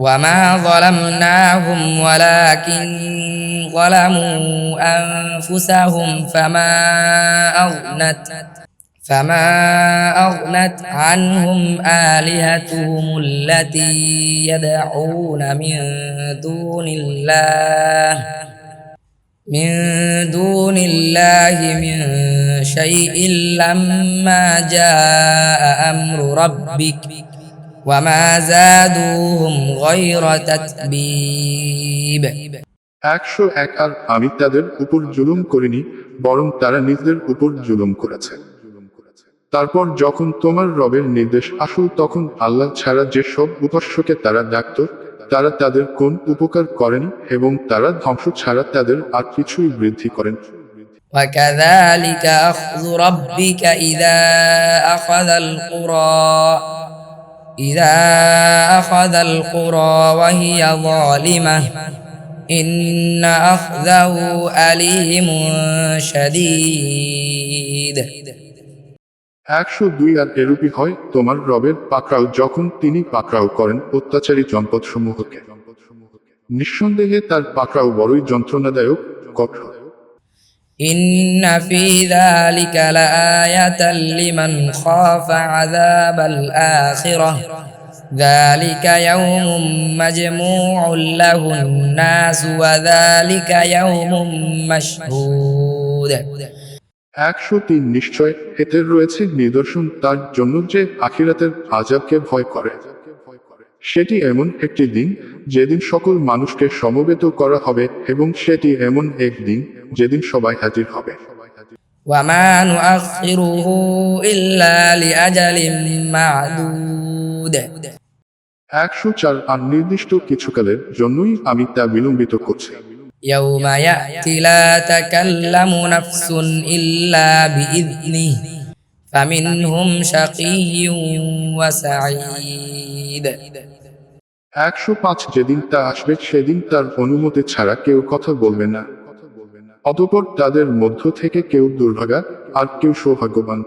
وما ظلمناهم ولكن ظلموا أنفسهم فما أغنت فما أغنت عنهم آلهتهم التي يدعون من دون الله من دون الله من شيء لما جاء أمر ربك وما زادوهم غير تتبيب একশো এক আর আমি তাদের উপর জুলুম করিনি বরং তারা নিজেদের উপর জুলুম করেছে তারপর যখন তোমার রবের নির্দেশ আসল তখন আল্লাহ ছাড়া যে সব উপাস্যকে তারা ডাকত তারা তাদের কোন উপকার করেনি এবং তারা ধ্বংস ছাড়া তাদের আর কিছুই বৃদ্ধি করেন وكذلك أخذ ربك إذا أخذ القرى إذا أخذ القرى وهي ظالمة إن أخذه أليم شديد একশো দুই আর এরূপই হয় তোমার রবের পাকড়াও যখন তিনি পাকড়াও করেন অত্যাচারী জনপদ সমূহকে নিঃসন্দেহে তার পাকড়াও বড়ই যন্ত্রণাদায়ক কঠোর إن في ذلك لآية لمن خاف عذاب الآخرة ذلك يوم مجموع له الناس وذلك يوم مشهود একশো তিন নিশ্চয় এতে রয়েছে নিদর্শন তার জন্য যে আখিরাতের আজাবকে ভয় করে সেটি এমন একটি দিন যেদিন সকল মানুষকে সমবেত করা হবে এবং সেটি এমন এক দিন যেদিন সবাই হাজির হবে وما نؤخره إلا لأجل معدود একশো চার আর নির্দিষ্ট কিছুকালের জন্যই আমি তা বিলম্বিত করছি يوم يأتي لا تكلم نفس إلا بإذنه فمنهم شقي وسعيد একশো পাঁচ যেদিন তা আসবে, সেদিন তার অনুমতি ছাড়া কেউ কথা বলবে না। অতপর তাদের মধ্য থেকে কেউ দুর্ভাগা আর কেউ সৌভাগ্যবান।